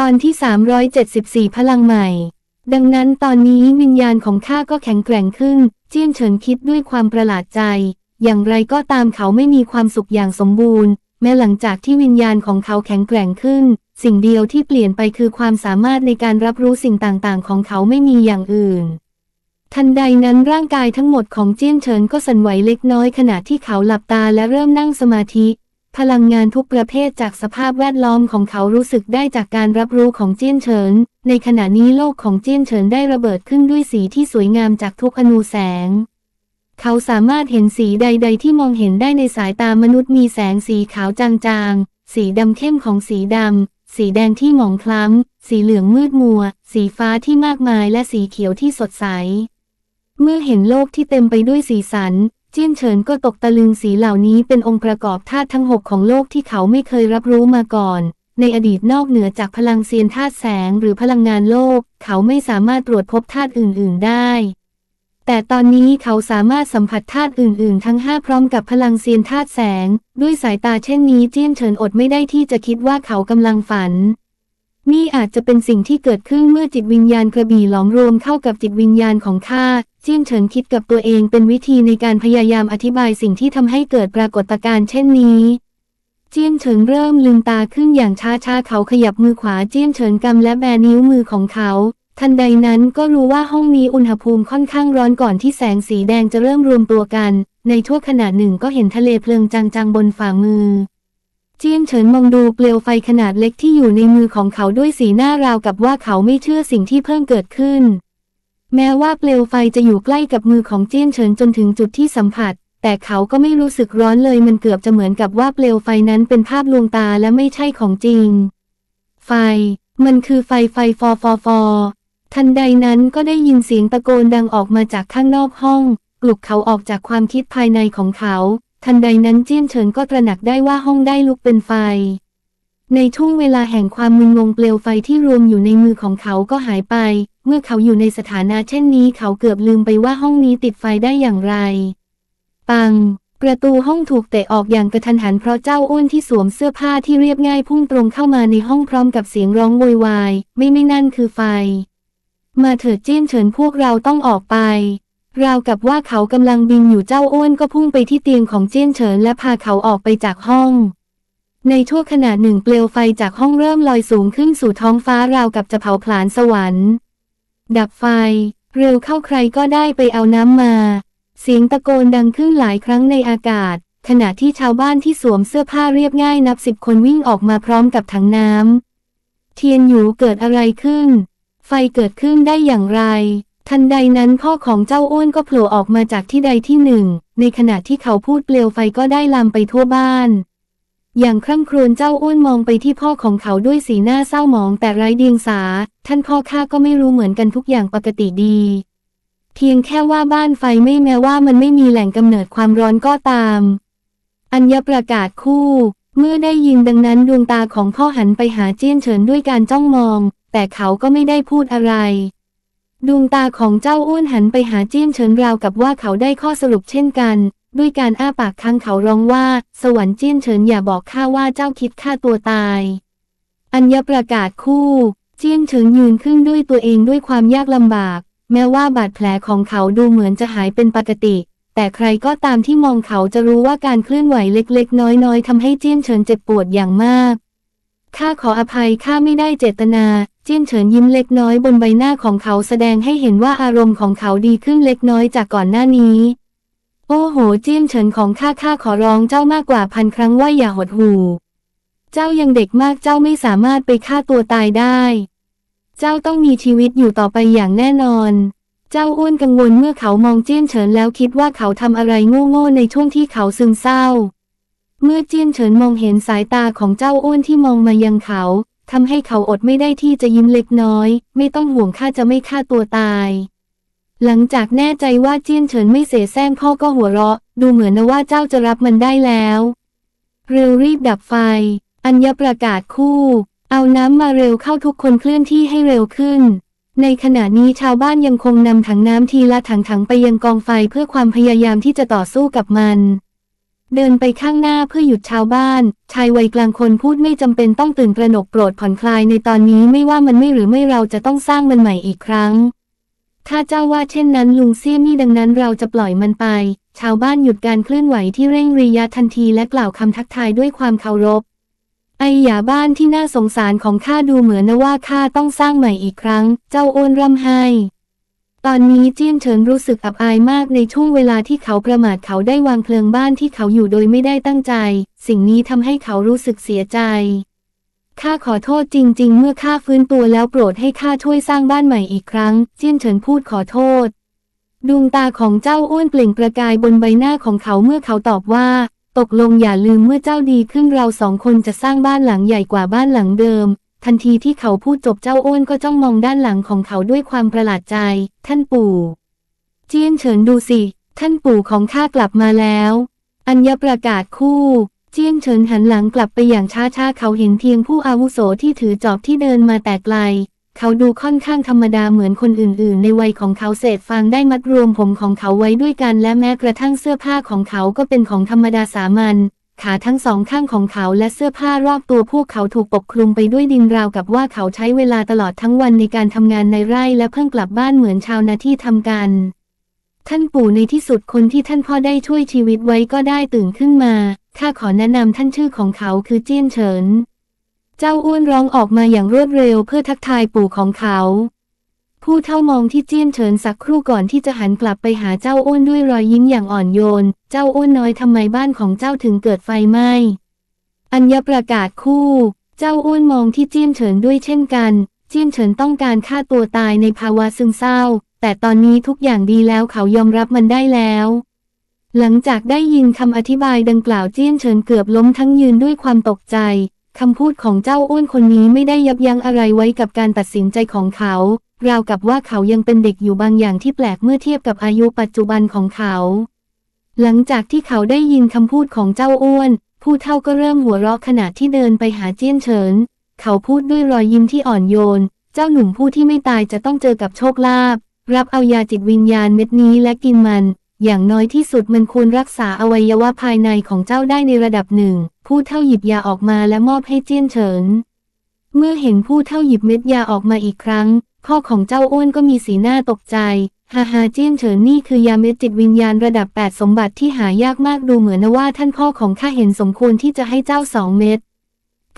ตอนที่ 374 พลังใหม่ ดังนั้นตอนนี้วิญญาณของข้าก็แข็งแกร่งขึ้น เจี้ยนเฉินคิดด้วยความประหลาดใจ อย่างไรก็ตามเขาไม่มีความสุขอย่างสมบูรณ์ แม้หลังจากที่วิญญาณของเขาแข็งแกร่งขึ้น สิ่งเดียวที่เปลี่ยนไปคือความสามารถในการรับรู้สิ่งต่างๆ ของเขาไม่มีอย่างอื่น ทันใดนั้นร่างกายทั้งหมดของเจี้ยนเฉินก็สั่นไหวเล็กน้อยขณะที่เขาหลับตาและเริ่มนั่งสมาธิ พลังงานทุกประเภทจากสภาพแวดล้อมของเขารู้สึกได้จากการรับรู้ของเจี้ยนเฉิน ในขณะนี้โลกของเจี้ยนเฉินได้ระเบิดขึ้นด้วยสีที่สวยงามจากทุกอนูแสง เขาสามารถเห็นสีใด ๆ ที่มองเห็นได้ในสายตามนุษย์มีแสงสีขาวจางๆ สีดำเข้มของสีดำ สีแดงที่หมองคล้ำ สีเหลืองมืดมัว สีฟ้าที่มากมายและสีเขียวที่สดใส เมื่อเห็นโลกที่เต็มไปด้วยสีสัน จี้ยนเฉินก็ตกตะลึงสีเหล่านี้เป็นองค์ประกอบธาตุทั้งหกของโลกที่เขาไม่เคยรับรู้มาก่อน ในอดีตนอกเหนือจากพลังเซียนธาตุแสงหรือพลังงานโลก เขาไม่สามารถตรวจพบธาตุอื่น ๆ ได้ แต่ตอนนี้เขาสามารถสัมผัสธาตุอื่น ๆ ทั้งห้าพร้อมกับพลังเซียนธาตุแสง ด้วยสายตาเช่นนี้เจี้ยนเฉินอดไม่ได้ที่จะคิดว่าเขากำลังฝัน นี่อาจจะเป็นสิ่งที่เกิดขึ้นเมื่อจิตวิญญาณกระบี่หลอมรวมเข้ากับจิตวิญญาณของข้าเจี้ยนเฉินคิดกับตัวเองเป็นวิธีในการพยายามอธิบายสิ่งที่ทำให้เกิดปรากฏการณ์เช่นนี้ เจี้ยนเฉินเริ่มลืมตาขึ้นอย่างช้าๆเขาขยับมือขวาเจี้ยนเฉินกำและแบนิ้วมือของเขา ทันใดนั้นก็รู้ว่าห้องนี้อุณหภูมิค่อนข้างร้อนก่อนที่แสงสีแดงจะเริ่มรวมตัวกัน ในทั่วขณะหนึ่งก็เห็นทะเลเพลิงจางๆบนฝ่ามือ เจี้ยนเฉินมองดูเปลวไฟขนาดเล็กที่อยู่ในมือของเขาด้วยสีหน้าราวกับว่าเขาไม่เชื่อสิ่งที่เพิ่งเกิดขึ้น แม้ว่าเปลวไฟจะอยู่ใกล้กับมือของเจี้ยนเฉินจนถึงจุดที่สัมผัส แต่เขาก็ไม่รู้สึกร้อนเลยมันเกือบจะเหมือนกับว่าเปลวไฟนั้นเป็นภาพลวงตาและไม่ใช่ของจริง ไฟ มันคือไฟไฟฟอฟอฟอทันใดนั้นก็ได้ยินเสียงตะโกนดังออกมาจากข้างนอกห้อง ปลุกเขาออกจากความคิดภายในของเขา ทันใดนั้นเจี้ยนเฉินก็ตระหนักได้ว่าห้องได้ลุกเป็นไฟ ในช่วงเวลาแห่งความมึนงงเปลวไฟที่รวมอยู่ในมือของเขาก็หายไป เมื่อเขาอยู่ในสถานะเช่นนี้ เขาเกือบลืมไปว่าห้องนี้ติดไฟได้อย่างไร ปัง ประตูห้องถูกเตะออกอย่างกระทันหันเพราะเจ้าอ้วนที่สวมเสื้อผ้าที่เรียบง่ายพุ่งตรงเข้ามาในห้องพร้อมกับเสียงร้องโวยวาย ไม่ไม่นั่นคือไฟ มาเถิดเจี้ยนเฉินพวกเราต้องออกไป ราวกับว่าเขากำลังบินอยู่เจ้าอ้วนก็พุ่งไปที่เตียงของเจี้ยนเฉินและพาเขาออกไปจากห้อง ในชั่วขณะหนึ่งเปลวไฟจากห้องเริ่มลอยสูงขึ้นสู่ท้องฟ้าราวกับจะเผาผลาญสวรรค์ ดับไฟ เร็วเข้าใครก็ได้ไปเอาน้ำมา เสียงตะโกนดังขึ้นหลายครั้งในอากาศ ขณะที่ชาวบ้านที่สวมเสื้อผ้าเรียบง่ายนับสิบคนวิ่งออกมาพร้อมกับถังน้ำเทียนหยูเกิดอะไรขึ้น ไฟเกิดขึ้นได้อย่างไร ทันใดนั้นพ่อของเจ้าอ้วนก็โผล่ออกมาจากที่ใดที่หนึ่ง ในขณะที่เขาพูดเปลวไฟก็ได้ลามไปทั่วบ้าน อย่างคร่ำครวญเจ้าอ้วนมองไปที่พ่อของเขาด้วยสีหน้าเศร้าหมองแต่ไร้เดียงสา ท่านพ่อข้าก็ไม่รู้เหมือนกันทุกอย่างปกติดี เพียงแค่ว่าบ้านไฟไม่แม้ว่ามันไม่มีแหล่งกำเนิดความร้อนก็ตาม อัญญประกาศคู่ เมื่อได้ยินดังนั้นดวงตาของพ่อหันไปหาเจี้ยนเฉินด้วยการจ้องมอง แต่เขาก็ไม่ได้พูดอะไร ดวงตาของเจ้าอ้วนหันไปหาเจี้ยนเฉินราวกับว่าเขาได้ข้อสรุปเช่นกัน ด้วยการอ้าปากค้างเขาร้องว่า สวรรค์เจี้ยนเฉินอย่าบอกข้าว่าเจ้าคิดฆ่าตัวตาย อัญญประกาศคู่ เจี้ยนเฉินยืนขึ้นด้วยตัวเองด้วยความยากลำบาก แม้ว่าบาดแผลของเขาดูเหมือนจะหายเป็นปกติ แต่ใครก็ตามที่มองเขาจะรู้ว่าการเคลื่อนไหวเล็กๆ น้อยๆทำให้เจี้ยนเฉินเจ็บปวดอย่างมาก ข้าขออภัยข้าไม่ได้เจตนา เจี้ยนเฉินยิ้มเล็กน้อยบนใบหน้าของเขาแสดงให้เห็นว่าอารมณ์ของเขาดีขึ้นเล็กน้อยจากก่อนหน้านี้ โอ้โห เจี้ยนเฉินของข้าข้าขอร้องเจ้ามากกว่าพันครั้งว่าอย่าหดหู่ เจ้ายังเด็กมากเจ้าไม่สามารถไปฆ่าตัวตายได้ เจ้าต้องมีชีวิตอยู่ต่อไปอย่างแน่นอน เจ้าอ้วนกังวลเมื่อเขามองเจี้ยนเฉินแล้วคิดว่าเขาทำอะไรโง่ๆในช่วงที่เขาซึมเศร้า เมื่อเจี้ยนเฉินมองเห็นสายตาของเจ้าอ้วนที่มองมายังเขาทำให้เขาอดไม่ได้ที่จะยิ้มเล็กน้อย ไม่ต้องห่วงข้าจะไม่ฆ่าตัวตาย หลังจากแน่ใจว่าเจี้ยนเฉินไม่เสแสร้งพ่อก็หัวเราะ ดูเหมือนนะว่าเจ้าจะรับมันได้แล้ว เร็วรีบดับไฟ อัญญประกาศคู่ เอาน้ำมาเร็วเข้าทุกคนเคลื่อนที่ให้เร็วขึ้น ในขณะนี้ชาวบ้านยังคงนำถังน้ำทีละถังๆไปยังกองไฟเพื่อความพยายามที่จะต่อสู้กับมัน เดินไปข้างหน้าเพื่อหยุดชาวบ้าน ชายวัยกลางคนพูดไม่จำเป็นต้องตื่นตระหนกโปรดผ่อนคลายในตอนนี้ไม่ว่ามันไม่หรือไม่เราจะต้องสร้างมันใหม่อีกครั้ง ถ้าเจ้าว่าเช่นนั้นลุงเสี่ยมี่ดังนั้นเราจะปล่อยมันไป ชาวบ้านหยุดการเคลื่อนไหวที่เร่งรียะทันทีและกล่าวคำทักทายด้วยความเคารพ ไอหยาบ้านที่น่าสงสารของข้าดูเหมือนนะว่าข้าต้องสร้างใหม่อีกครั้ง เจ้าโอนร่ำไห้ ตอนนี้เจี้ยนเฉินรู้สึกอับอายมากในช่วงเวลาที่เขาประมาทเขาได้วางเพลิงบ้านที่เขาอยู่โดยไม่ได้ตั้งใจ สิ่งนี้ทำให้เขารู้สึกเสียใจ ข้าขอโทษจริง ๆ เมื่อข้าฟื้นตัวแล้วโปรดให้ข้าช่วยสร้างบ้านใหม่อีกครั้ง เจี้ยนเฉินพูดขอโทษ ดวงตาของเจ้าอ้วนเปล่งประกายบนใบหน้าของเขาเมื่อเขาตอบว่า ตกลงอย่าลืมเมื่อเจ้าดีขึ้นเราสองคนจะสร้างบ้านหลังใหญ่กว่าบ้านหลังเดิม ทันทีที่เขาพูดจบเจ้าอ้วนก็จ้องมองด้านหลังของเขาด้วยความประหลาดใจ ท่านปู่ เจียนเฉินดูสิ ท่านปู่ของข้ากลับมาแล้ว อัญญประกาศคู่ เจียนเฉินหันหลังกลับไปอย่างช้าๆ เขาเห็นเพียงผู้อาวุโสที่ถือจอบที่เดินมาแต่ไกล เขาดูค่อนข้างธรรมดาเหมือนคนอื่นๆ ในวัยของเขาเศษฟางได้มัดรวมผมของเขาไว้ด้วยกันและแม้กระทั่งเสื้อผ้าของเขาก็เป็นของธรรมดาสามัญ ขาทั้งสองข้างของเขาและเสื้อผ้ารอบตัวพวกเขาถูกปกคลุมไปด้วยดินราวกับว่าเขาใช้เวลาตลอดทั้งวันในการทำงานในไร่และเพิ่งกลับบ้านเหมือนชาวนาที่ทำกัน ท่านปู่ในที่สุดคนที่ท่านพ่อได้ช่วยชีวิตไว้ก็ได้ตื่นขึ้นมา ข้าขอแนะนำท่านชื่อของเขาคือเจี้ยนเฉิน เจ้าอ้วนร้องออกมาอย่างรวดเร็วเพื่อทักทายปู่ของเขา ผู้เท่ามองที่เจี้ยนเฉินสักครู่ก่อนที่จะหันกลับไปหาเจ้าอ้วนด้วยรอยยิ้มอย่างอ่อนโยน เจ้าอ้วนน้อยทำไมบ้านของเจ้าถึงเกิดไฟไหม้ อัญญประกาศคู่ เจ้าอ้วนมองที่เจี้ยนเฉินด้วยเช่นกัน เจี้ยนเฉินต้องการฆ่าตัวตายในภาวะซึมเศร้า แต่ตอนนี้ทุกอย่างดีแล้วเขายอมรับมันได้แล้ว หลังจากได้ยินคำอธิบายดังกล่าวเจี้ยนเฉินเกือบล้มทั้งยืนด้วยความตกใจ คำพูดของเจ้าอ้วนคนนี้ไม่ได้ยับยั้งอะไรไว้กับการตัดสินใจของเขา ราวกับว่าเขายังเป็นเด็กอยู่บางอย่างที่แปลกเมื่อเทียบกับอายุปัจจุบันของเขา หลังจากที่เขาได้ยินคำพูดของเจ้าอ้วน ผู้เฒ่าก็เริ่มหัวเราะขณะที่เดินไปหาเจี้ยนเฉิน เขาพูดด้วยรอยยิ้มที่อ่อนโยน เจ้าหนุ่มผู้ที่ไม่ตายจะต้องเจอกับโชคลาภ รับเอายาจิตวิญญาณเม็ดนี้และกินมัน อย่างน้อยที่สุดมันควรรักษาอวัยวะภายในของเจ้าได้ในระดับหนึ่ง ผู้เท่าหยิบยาออกมาและมอบให้เจี้ยนเฉิน เมื่อเห็นผู้เท่าหยิบเม็ดยาออกมาอีกครั้ง พ่อของเจ้าอ้วนก็มีสีหน้าตกใจฮ่าฮ่าเจี้ยนเฉินนี่คือยาเม็ดจิตวิญญาณระดับ 8 สมบัติที่หายากมากดูเหมือนว่าท่านพ่อของข้าเห็นสมควรที่จะให้เจ้าสองเม็ด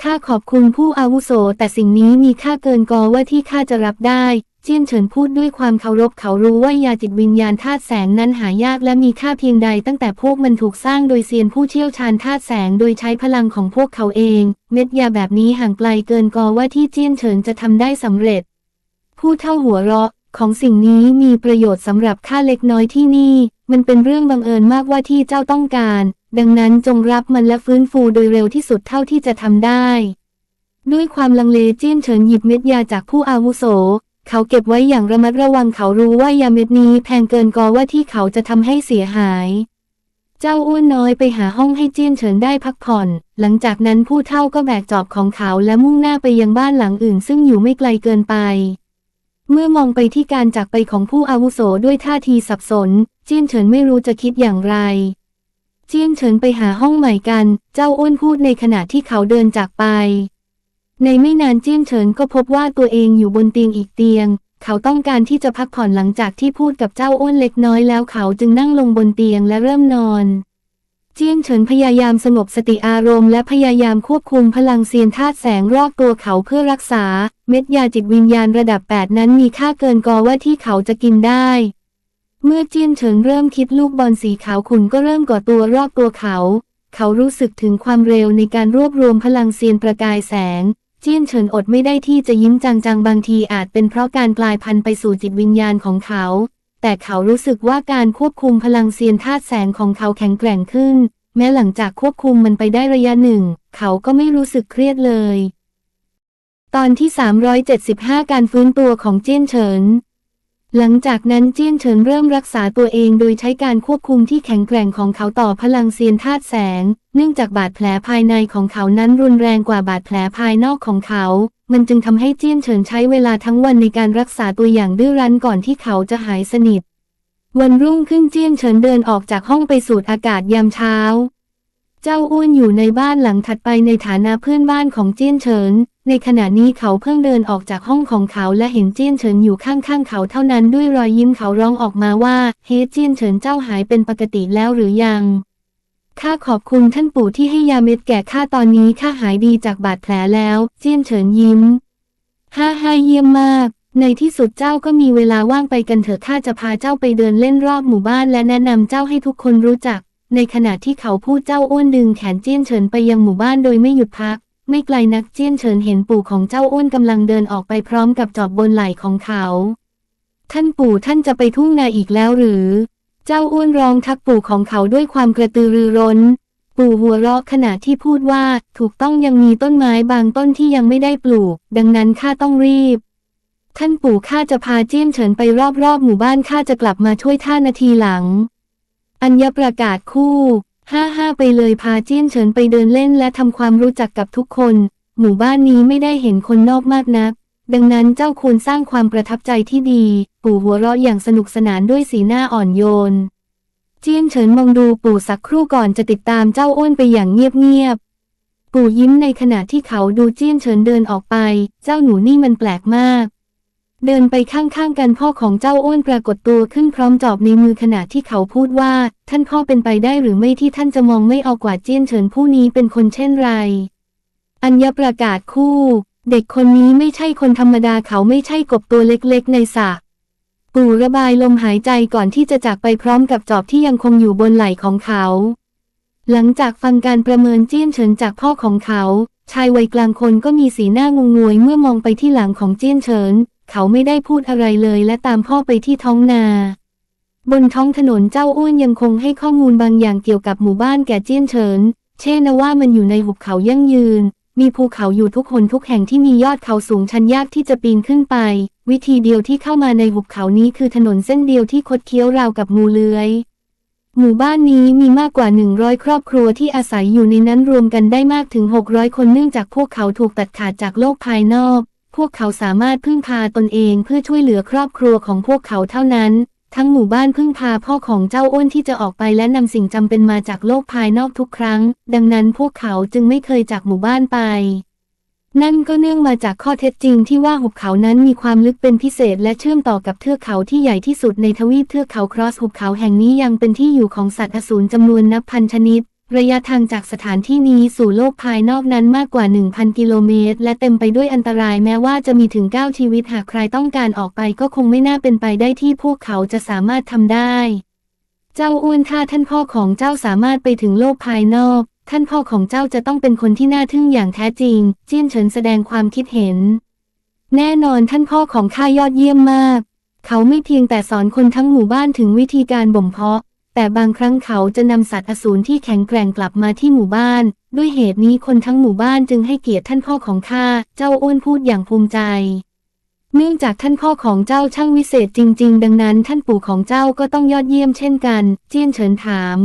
ข้าขอบคุณผู้อาวุโส แต่สิ่งนี้มีค่าเกินกอว่าที่ข้าจะรับได้ จียนเฉินพูดด้วยความเคารพเขารู้ว่ายาจิตวิญญาณธาตุแสงนั้นหายากและมีค่าเพียงใดตั้งแต่พวกมันถูกสร้างโดยเซียนผู้เชี่ยวชาญธาตุแสงโดยใช้พลังของพวกเขาเอง เม็ดยาแบบนี้ห่างไกลเกินกอว่าที่เจียนเฉินจะทำได้สำเร็จ ผู้เท่าหัวเราะของสิ่งนี้มีประโยชน์สำหรับข้าเล็กน้อยที่นี่ มันเป็นเรื่องบังเอิญมากว่าที่เจ้าต้องการ ดังนั้นจงรับมันและฟื้นฟูโดยเร็วที่สุดเท่าที่จะทำได้ ด้วยความลังเลเจี้ยนเฉินหยิบเม็ดยาจากผู้อาวุโส เขาเก็บไว้อย่างระมัดระวังเขารู้ว่ายาเม็ดนี้แพงเกินกอว่าที่เขาจะทำให้เสียหาย เจ้าอ้วนน้อยไปหาห้องให้เจี้ยนเฉินได้พักผ่อน หลังจากนั้นผู้เฒ่าก็แบกจอบของเขาและมุ่งหน้าไปยังบ้านหลังอื่น ซึ่งอยู่ไม่ไกลเกินไป เมื่อมองไปที่การจากไปของผู้อาวุโสด้วยท่าทีสับสน เจี้ยนเฉินไม่รู้จะคิดอย่างไร เจี้ยนเฉินไปหาห้องใหม่กัน เจ้าอ้วนพูดในขณะที่เขาเดินจากไป ในไม่นานเจี้ยนเฉินก็พบว่าตัวเองอยู่บนเตียงอีกเตียง เขาต้องการที่จะพักผ่อนหลังจากที่พูดกับเจ้าอ้วนเล็กน้อยแล้วเขาจึงนั่งลงบนเตียงและเริ่มนอน เจี้ยนเฉินพยายามสงบสติอารมณ์และพยายามควบคุมพลังเซียนธาตุแสงรอบตัวเขาเพื่อรักษา เม็ดยาจิตวิญญาณระดับ 8 นั้นมีค่าเกินกอว่าที่เขาจะกินได้ เมื่อเจี้ยนเฉินเริ่มคิดลูกบอลสีขาวขุ่นก็เริ่มก่อตัวรอบตัวเขา เขารู้สึกถึงความเร็วในการรวบรวมพลังเซียนประกายแสง เจี้ยนเฉินอดไม่ได้ที่จะยิ้มจังๆ บางทีอาจเป็นเพราะการกลายพันธุ์ไปสู่จิตวิญญาณของเขา แต่เขารู้สึกว่าการควบคุมพลังเซียนธาตุแสงของเขาแข็งแกร่งขึ้น แม้หลังจากควบคุมมันไปได้ระยะหนึ่ง เขาก็ไม่รู้สึกเครียดเลย ตอนที่ 375 การฟื้นตัวของเจี้ยนเฉิน หลังจากนั้นเจี้ยนเฉินเริ่มรักษาตัวเองโดยใช้การควบคุมที่แข็งแกร่งของเขาต่อพลังเซียนธาตุแสง เนื่องจากบาดแผลภายในของเขานั้นรุนแรงกว่าบาดแผลภายนอกของเขา มันจึงทำให้เจี้ยนเฉินใช้เวลาทั้งวันในการรักษาตัวอย่างดื้อรั้นก่อนที่เขาจะหายสนิท วันรุ่งขึ้นเจี้ยนเฉินเดินออกจากห้องไปสูดอากาศยามเช้า เจ้าอ้วนอยู่ในบ้านหลังถัดไปในฐานะเพื่อนบ้านของเจี้ยนเฉิน ในขณะนี้เขาเพิ่งเดินออกจากห้องของเขาและเห็นเจี้ยนเฉินอยู่ข้างๆเขาเท่านั้นด้วยรอยยิ้มเขาร้องออกมาว่า เฮ้เจี้ยนเฉินเจ้าหายเป็นปกติแล้วหรือยังข้าขอบคุณท่านปู่ที่ให้ยาเม็ดแก่ข้าตอนนี้ข้าหายดีจากบาดแผลแล้ว เจี้ยนเฉินยิ้มฮ่าฮ่าเยี่ยมมาก ในที่สุดเจ้าก็มีเวลาว่างไปกันเถอะข้าจะพาเจ้าไปเดินเล่นรอบหมู่บ้านและแนะนำเจ้าให้ทุกคนรู้จัก ในขณะที่เขาพูดเจ้าอ้วนดึงแขนเจี้ยนเฉินไปยังหมู่บ้านโดยไม่หยุดพัก ไม่ไกลนักเจี้ยนเฉินเห็นปู่ของเจ้าอ้วนกำลังเดินออกไปพร้อมกับจอบบนไหล่ของเขา ท่านปู่ท่านจะไปทุ่งนาอีกแล้วหรือ เจ้าอ้วนร้องทักปู่ของเขาด้วยความกระตือรือร้น ปู่หัวเราะขณะที่พูดว่าถูกต้องยังมีต้นไม้บางต้นที่ยังไม่ได้ปลูก ดังนั้นข้าต้องรีบท่านปู่ข้าจะพาเจี้ยนเฉินไปรอบๆหมู่บ้านข้าจะกลับมาช่วยท่านาทีหลัง อัญญประกาศคู่ห้าห้าไปเลยพาเจี้ยนเฉินไปเดินเล่นและทำความรู้จักกับทุกคน หมู่บ้านนี้ไม่ได้เห็นคนนอกมากนัก ดังนั้นเจ้าควรสร้างความประทับใจที่ดี ปู่หัวเราะอย่างสนุกสนานด้วยสีหน้าอ่อนโยน เจี้ยนเฉินมองดูปู่สักครู่ก่อนจะติดตามเจ้าอ้วนไปอย่างเงียบๆ ปู่ยิ้มในขณะที่เขาดูเจี้ยนเฉินเดินออกไป เจ้าหนูนี่มันแปลกมาก เดินไปข้างๆกันพ่อของเจ้าอ้วนปรากฏตัวขึ้นพร้อมจอบในมือขณะที่เขาพูดว่า ท่านพ่อเป็นไปได้หรือไม่ที่ท่านจะมองไม่ออกกว่าเจี้ยนเฉินผู้นี้เป็นคนเช่นไร อัญญประกาศคู่ เด็กคนนี้ไม่ใช่คนธรรมดาเขาไม่ใช่กบตัวเล็กๆในสระปู่ระบายลมหายใจก่อนที่จะจากไปพร้อมกับจอบที่ยังคงอยู่บนไหล่ของเขา หลังจากฟังการประเมินเจี้ยนเฉินจากพ่อของเขา ชายวัยกลางคนก็มีสีหน้างงงวยเมื่อมองไปที่หลังของเจี้ยนเฉิน เขาไม่ได้พูดอะไรเลยและตามพ่อไปที่ท้องนา บนท้องถนนเจ้าอ้วนยังคงให้ข้อมูลบางอย่างเกี่ยวกับหมู่บ้านแก่เจี้ยนเฉิน เช่นว่ามันอยู่ในหุบเขายั่งยืน มีภูเขาอยู่ทุกหนทุกแห่งที่มียอดเขาสูงชันยากที่จะปีนขึ้นไป วิธีเดียวที่เข้ามาในหุบเขานี้คือถนนเส้นเดียวที่คดเคี้ยวราวกับงูเลื้อยหมู่บ้านนี้มีมากกว่า 100 ครอบครัวที่อาศัยอยู่ในนั้นรวมกันได้มากถึง 600 คนเนื่องจากพวกเขาถูกตัดขาดจากโลกภายนอก พวกเขาสามารถพึ่งพาตนเองเพื่อช่วยเหลือครอบครัวของพวกเขาเท่านั้น ทั้งหมู่บ้านพึ่งพาพ่อของเจ้าอ้วนที่จะออกไปและนำสิ่งจำเป็นมาจากโลกภายนอกทุกครั้ง ดังนั้นพวกเขาจึงไม่เคยจากหมู่บ้านไป นั่นก็เนื่องมาจากข้อเท็จจริงที่ว่าหุบเขานั้นมีความลึกเป็นพิเศษและเชื่อมต่อกับเทือกเขาที่ใหญ่ที่สุดในทวีปเทือกเขาครอสหุบเขาแห่งนี้ยังเป็นที่อยู่ของสัตว์อสูรจำนวนนับพันชนิด ระยะทางจากสถานที่นี้สู่โลกภายนอกนั้นมากกว่า 1,000 กิโลเมตร และเต็มไปด้วยอันตรายแม้ว่าจะมีถึง 9 ชีวิตหากใครต้องการออกไปก็คงไม่น่าเป็นไปได้ที่พวกเขาจะสามารถทำได้ เจ้าอ้วนถ้าท่านพ่อของเจ้าสามารถไปถึงโลกภายนอก ท่านพ่อของเจ้าจะต้องเป็นคนที่น่าทึ่งอย่างแท้จริง เจี้ยนเฉินแสดงความคิดเห็น แน่นอนท่านพ่อของข้ายอดเยี่ยมมาก เขาไม่เพียงแต่สอนคนทั้งหมู่บ้านถึงวิธีการบ่มเพาะ แต่บางครั้งเขาจะนำสัตว์อสูรที่แข็งแกร่งกลับมาที่หมู่บ้าน ด้วยเหตุนี้คนทั้งหมู่บ้านจึงให้เกียรติท่านพ่อของข้า เจ้าอ้วนพูดอย่างภูมิใจ เนื่องจากท่านพ่อของเจ้าช่างวิเศษจริง ๆ ดังนั้น ท่านปู่ของเจ้าก็ต้องยอดเยี่ยมเช่นกัน เจี้ยนเฉินถาม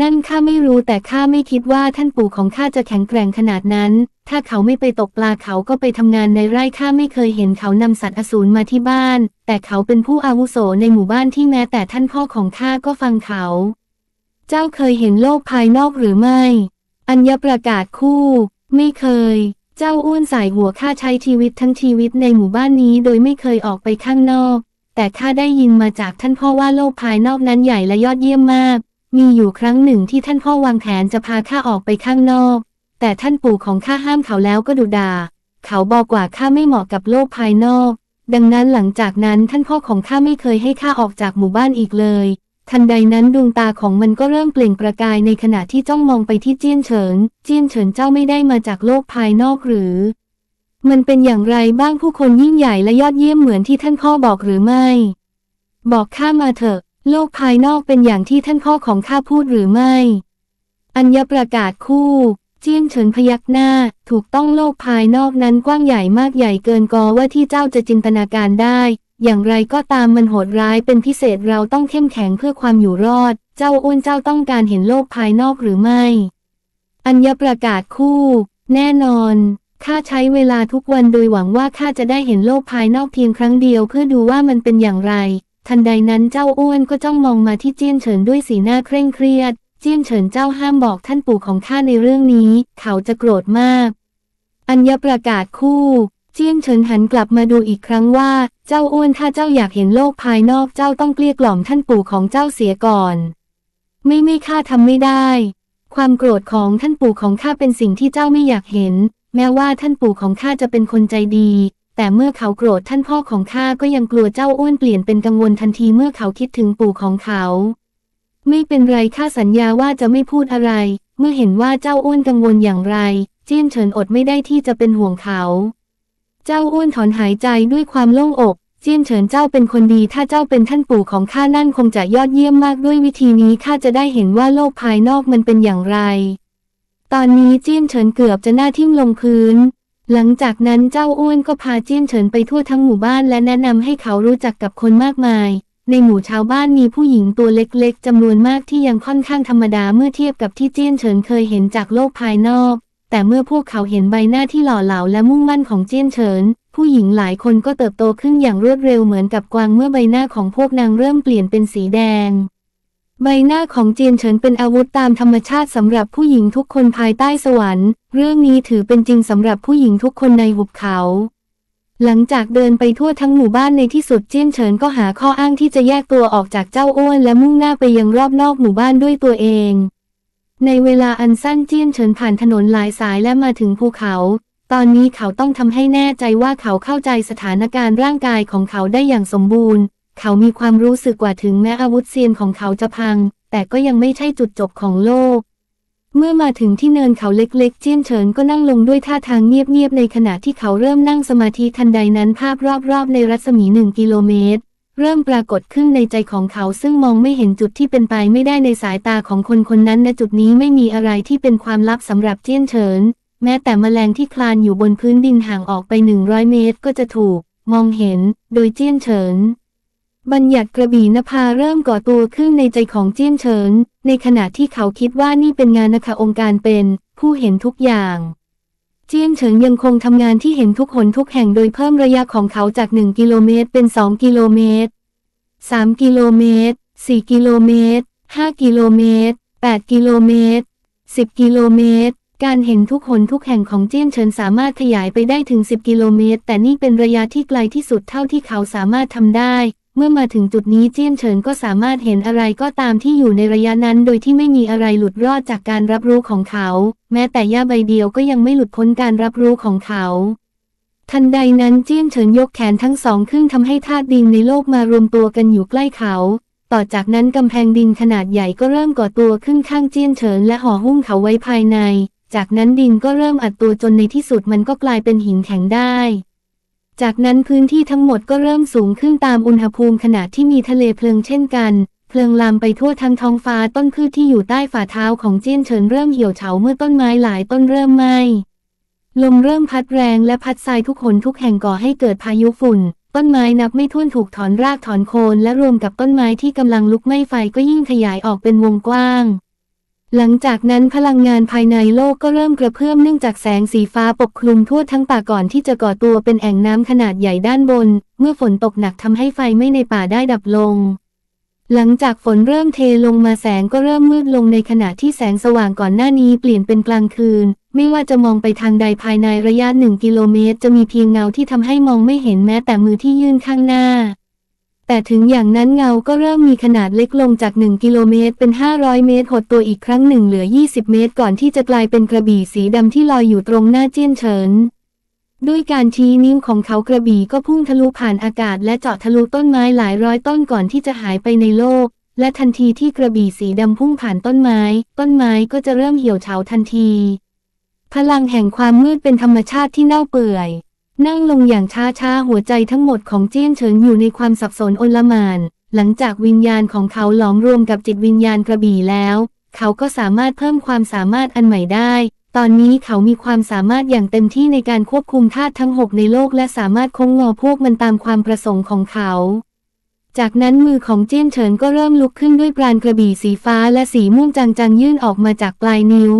นั่นข้าไม่รู้แต่ข้าไม่คิดว่าท่านปู่ของข้าจะแข็งแกร่งขนาดนั้น ถ้าเขาไม่ไปตกปลาเขาก็ไปทำงานในไร่ข้าไม่เคยเห็นเขานำสัตว์อสูรมาที่บ้าน แต่เขาเป็นผู้อาวุโสในหมู่บ้านที่แม้แต่ท่านพ่อของข้าก็ฟังเขา เจ้าเคยเห็นโลกภายนอกหรือไม่ อัญญประกาศคู่ ไม่เคย เจ้าอ้วนสายหัวข้าใช้ชีวิตทั้งชีวิตในหมู่บ้านนี้โดยไม่เคยออกไปข้างนอก แต่ข้าได้ยินมาจากท่านพ่อว่าโลกภายนอกนั้นใหญ่และยอดเยี่ยมมาก มีอยู่ครั้งหนึ่งที่ท่านพ่อวางแผนจะพาข้าออกไปข้างนอก แต่ท่านปู่ของข้าห้ามเขาแล้วก็ดุดา เขาบอกว่าข้าไม่เหมาะกับโลกภายนอก ดังนั้นหลังจากนั้นท่านพ่อของข้าไม่เคยให้ข้าออกจากหมู่บ้านอีกเลย ทันใดนั้นดวงตาของมันก็เริ่มเปล่งประกายในขณะที่จ้องมองไปที่เจี้ยนเฉิน เจี้ยนเฉินเจ้าไม่ได้มาจากโลกภายนอกหรือ มันเป็นอย่างไรบ้างผู้คนยิ่งใหญ่และยอดเยี่ยมเหมือนที่ท่านพ่อบอกหรือไม่ บอกข้ามาเถอะ โลกภายนอกเป็นอย่างที่ท่านพ่อของข้าพูดหรือไม่ อัญญประกาศคู่ เจี้ยนเฉินพยักหน้า ถูกต้องโลกภายนอกนั้นกว้างใหญ่มากใหญ่เกินกอว่าที่เจ้าจะจินตนาการได้ อย่างไรก็ตามมันโหดร้ายเป็นพิเศษเราต้องเข้มแข็งเพื่อความอยู่รอด เจ้าอ้วนเจ้าต้องการเห็นโลกภายนอกหรือไม่ อัญญประกาศคู่ แน่นอนข้าใช้เวลาทุกวันโดยหวังว่าข้าจะได้เห็นโลกภายนอกเพียงครั้งเดียวเพื่อดูว่ามันเป็นอย่างไร ทันใดนั้นเจ้าอ้วนก็จ้องมองมาที่เจี้ยนเฉินด้วยสีหน้าเคร่งเครียด เจี้ยนเฉินเจ้าห้ามบอกท่านปู่ของข้าในเรื่องนี้ เขาจะโกรธมาก อัญญประกาศคู่ เจี้ยนเฉินหันกลับมาดูอีกครั้งว่า เจ้าอ้วนถ้าเจ้าอยากเห็นโลกภายนอกเจ้าต้องเกลี้ยกล่อมท่านปู่ของเจ้าเสียก่อน ไม่ไม่ข้าทำไม่ได้ ความโกรธของท่านปู่ของข้าเป็นสิ่งที่เจ้าไม่อยากเห็น แม้ว่าท่านปู่ของข้าจะเป็นคนใจดี แต่เมื่อเขาโกรธท่านพ่อของข้าก็ยังกลัวเจ้าอ้วนเปลี่ยนเป็นกังวลทันทีเมื่อเขาคิดถึงปู่ของเขา ไม่เป็นไรข้าสัญญาว่าจะไม่พูดอะไร เมื่อเห็นว่าเจ้าอ้วนกังวลอย่างไร เจี้ยนเฉินอดไม่ได้ที่จะเป็นห่วงเขา เจ้าอ้วนถอนหายใจด้วยความโล่งอก เจี้ยนเฉินเจ้าเป็นคนดี ถ้าเจ้าเป็นท่านปู่ของข้านั่นคงจะยอดเยี่ยมมากด้วยวิธีนี้ข้าจะได้เห็นว่าโลกภายนอกมันเป็นอย่างไร ตอนนี้เจี้ยนเฉินเกือบจะหน้าทิ่มลงพื้น หลังจากนั้นเจ้าอ้วนก็พาเจี้ยนเฉินไปทั่วทั้งหมู่บ้านและแนะนำให้เขารู้จักกับคนมากมาย ในหมู่ชาวบ้านมีผู้หญิงตัวเล็กๆจำนวนมากที่ยังค่อนข้างธรรมดาเมื่อเทียบกับที่เจี้ยนเฉินเคยเห็นจากโลกภายนอก แต่เมื่อพวกเขาเห็นใบหน้าที่หล่อเหลาและมุ่งมั่นของเจี้ยนเฉิน ผู้หญิงหลายคนก็เติบโตขึ้นอย่างรวดเร็วเหมือนกับกวางเมื่อใบหน้าของพวกนางเริ่มเปลี่ยนเป็นสีแดง ใบหน้าของเจียนเฉินเป็นอาวุธตามธรรมชาติสำหรับผู้หญิงทุกคนภายใต้สวรรค์ เรื่องนี้ถือเป็นจริงสำหรับผู้หญิงทุกคนในหุบเขา หลังจากเดินไปทั่วทั้งหมู่บ้านในที่สุดเจี้ยนเฉินก็หาข้ออ้างที่จะแยกตัวออกจากเจ้าอ้วนและมุ่งหน้าไปยังรอบนอกหมู่บ้านด้วยตัวเอง ในเวลาอันสั้นเจี้ยนเฉินผ่านถนนหลายสายและมาถึงภูเขา ตอนนี้เขาต้องทำให้แน่ใจว่าเขาเข้าใจสถานการณ์ร่างกายของเขาได้อย่างสมบูรณ์ เขามีความรู้สึกว่าถึงแม้อาวุธเซียนของเขาจะพัง แต่ก็ยังไม่ใช่จุดจบของโลก เมื่อมาถึงที่เนินเขาเล็กๆ เจี้ยนเฉินก็นั่งลงด้วยท่าทางเงียบๆ ในขณะที่เขาเริ่มนั่งสมาธิทันใดนั้นภาพรอบๆ ในรัศมีหนึ่งกิโลเมตร เริ่มปรากฏขึ้นในใจของเขาซึ่งมองไม่เห็นจุดที่เป็นไปไม่ได้ในสายตาของคนคนนั้นณจุดนี้ไม่มีอะไรที่เป็นความลับสำหรับเจี้ยนเฉิน แม้แต่แมลงที่คลานอยู่บนพื้นดินห่างออกไป 100 เมตร ก็จะถูก มองเห็น โดยเจี้ยนเฉิน บัญญัติกระบี่นภาเริ่มก่อตัวขึ้นในใจของเจี้ยนเฉิน ในขณะที่เขาคิดว่านี่เป็นงานนะคะองค์การเป็นผู้เห็นทุกอย่าง เจี้ยนเฉิงยังคงทำงานที่เห็นทุกหนทุกแห่งโดยเพิ่มระยะของเขาจาก 1 กิโลเมตรเป็น 2 กิโลเมตร 3 กิโลเมตร 4 กิโลเมตร 5 กิโลเมตร 8 กิโลเมตร 10 กิโลเมตรการเห็นทุกหนทุกแห่งของเจี้ยนเฉินสามารถขยายไปได้ถึง 10 กิโลเมตร แต่นี่เป็นระยะที่ไกลที่สุดเท่าที่เขาสามารถทำได้ เมื่อมาถึงจุดนี้เจี้ยนเฉินก็สามารถเห็นอะไรก็ตามที่อยู่ในระยะนั้น โดยที่ไม่มีอะไรหลุดรอดจากการรับรู้ของเขา แม้แต่ย่าใบเดียวก็ยังไม่หลุดพ้นการรับรู้ของเขา ทันใดนั้นเจี้ยนเฉินยกแขนทั้งสองขึ้นทำให้ธาตุดินในโลกมารวมตัวกันอยู่ใกล้เขา ต่อจากนั้นกำแพงดินขนาดใหญ่ก็เริ่มก่อตัวขึ้นข้างเจี้ยนเฉินและห่อหุ้มเขาไว้ภายใน จากนั้นดินก็เริ่มอัดตัวจนในที่สุดมันก็กลายเป็นหินแข็งได้ จากนั้นพื้นที่ทั้งหมดก็เริ่มสูงขึ้นตามอุณหภูมิขณะที่มีทะเลเพลิงเช่นกัน เพลิงลามไปทั่วทั้งท้องฟ้าต้นพืชที่อยู่ใต้ฝ่าเท้าของเจี้ยนเฉินเริ่มเหี่ยวเฉาเมื่อต้นไม้หลายต้นเริ่มไหม้ลมเริ่มพัดแรงและพัดทรายทุกหนทุกแห่งก่อให้เกิดพายุฝุ่น ต้นไม้นับไม่ถ้วนถูกถอนรากถอนโคนและรวมกับต้นไม้ที่กำลังลุกไหม้ไฟก็ยิ่งขยายออกเป็นวงกว้าง หลังจากนั้นพลังงานภายในโลกก็เริ่มกระเพื่อมเนื่องจากแสงสีฟ้าปกคลุมทั่วทั้งป่าก่อนที่จะก่อตัวเป็นแอ่งน้ำขนาดใหญ่ด้านบน เมื่อฝนตกหนักทำให้ไฟไม้ในป่าได้ดับลง หลังจากฝนเริ่มเทลงมาแสงก็เริ่มมืดลงในขณะที่แสงสว่างก่อนหน้านี้เปลี่ยนเป็นกลางคืน ไม่ว่าจะมองไปทางใดภายในระยะหนึ่งกิโลเมตร จะมีเพียงเงาที่ทำให้มองไม่เห็นแม้แต่มือที่ยื่นข้างหน้า แต่ถึงอย่างนั้นเงาก็เริ่มมีขนาดเล็กลงจาก 1 กิโลเมตร เป็น 500 เมตร หดตัวอีกครั้งหนึ่งเหลือ 20 เมตร ก่อนที่จะกลายเป็นกระบี่สีดำที่ลอยอยู่ตรงหน้าเจี้ยนเฉิน ด้วยการชี้นิ้วของเขากระบี่ก็พุ่งทะลุผ่านอากาศ และเจาะทะลุต้นไม้หลายร้อยต้นก่อนที่จะหายไปในโลก และทันทีที่กระบี่สีดำพุ่งผ่านต้นไม้ ต้นไม้ก็จะเริ่มเหี่ยวเฉาทันที พลังแห่งความมืดเป็นธรรมชาติที่เน่าเปื่อย นั่งลงอย่างช้าๆ หัวใจทั้งหมดของเจี้ยนเฉินอยู่ในความสับสนโอลมาน หลังจากวิญญาณของเขาหลอมรวมกับจิตวิญญาณกระบี่แล้ว เขาก็สามารถเพิ่มความสามารถอันใหม่ได้ ตอนนี้เขามีความสามารถอย่างเต็มที่ในการควบคุมธาตุทั้งหกในโลกและสามารถคงงอพวกมันตามความประสงค์ของเขา จากนั้นมือของเจี้ยนเฉินก็เริ่มลุกขึ้นด้วยปราณกระบี่สีฟ้าและสีม่วงจางๆยื่นออกมาจากปลายนิ้ว